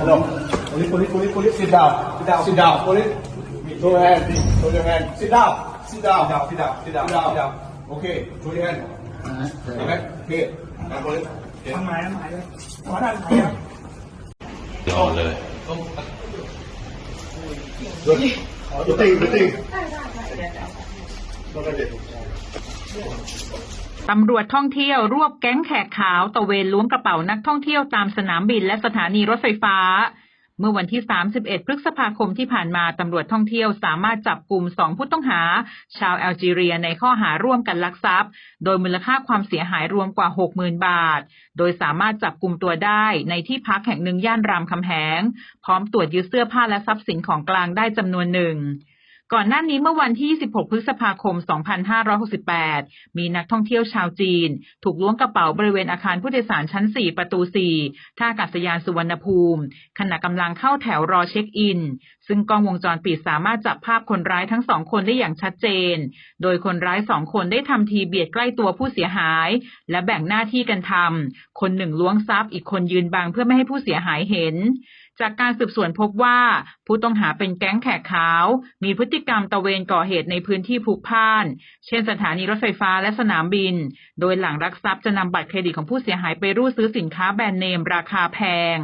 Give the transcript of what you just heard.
Hello. Police, police, police, police. Sit down. Sit down. Sit down. Police. Show your hand. Show your hand. Sit down. Sit down. Sit down. Sit down. Sit down. Sit down. Okay. Show your hand. Okay. Okay. Now, police. Okay. ทำไมทำไมเลยขอด้านไหนครับ รอเลย Good. Good thing. Good thing. ต ำรวจท่องเที่ยวรวบแก๊งแขกขาวตะเวนล้วงกระเป๋านักท่องเที่ยวตามสนามบินและสถานีรถไฟฟ้า เมื่อวันที่ 31 พฤษภาคมที่ผ่านมาตำรวจท่องเที่ยวสามารถจับกลุ่มสองผู้ต้องหา ชาวแอลจีเรียในข้อหาร่วมกันลักทรัพย์ โดยมูลค่าความเสียหายรวมกว่า 60,000 บาท โดยสามารถจับกลุ่มตัวได้ในที่พักแห่งหนึ่งย่านรามคำแหง พร้อมตรวจยึดเสื้อผ้าและทรัพย์สินของกลางได้จำนวนหนึ่ง ก่อนหน้านี้เมื่อวันที่26พฤษภาคม 2568 มีนักท่องเที่ยวชาวจีน ถูกล้วงกระเป๋าบริเวณอาคารผู้โดยสารชั้น 4 ประตู 4 ท่าอากาศยานสุวรรณภูมิ ขณะกำลังเข้าแถวรอเช็คอิน ซึ่งกล้องวงจรปิดสามารถจับภาพคนร้ายทั้งสองคนได้อย่างชัดเจน โดยคนร้ายสองคนได้ทำทีเบียดใกล้ตัวผู้เสียหาย และแบ่งหน้าที่กันทำ คนหนึ่งล้วงทรัพย์ อีกคนยืนบังเพื่อไม่ให้ผู้เสียหายเห็นจากการสืบสวนพบว่า ผู้ต้องหาเป็นแก๊งแขกขาว มีพฤติกรรมตะเวนก่อเหตุในพื้นที่ผูกพ่าน เช่นสถานีรถไฟฟ้าและสนามบิน โดยหลังรักทรัพย์จะนำบัตรเครดิตของผู้เสียหายไปรูดซื้อสินค้าแบรนด์เนมราคาแพง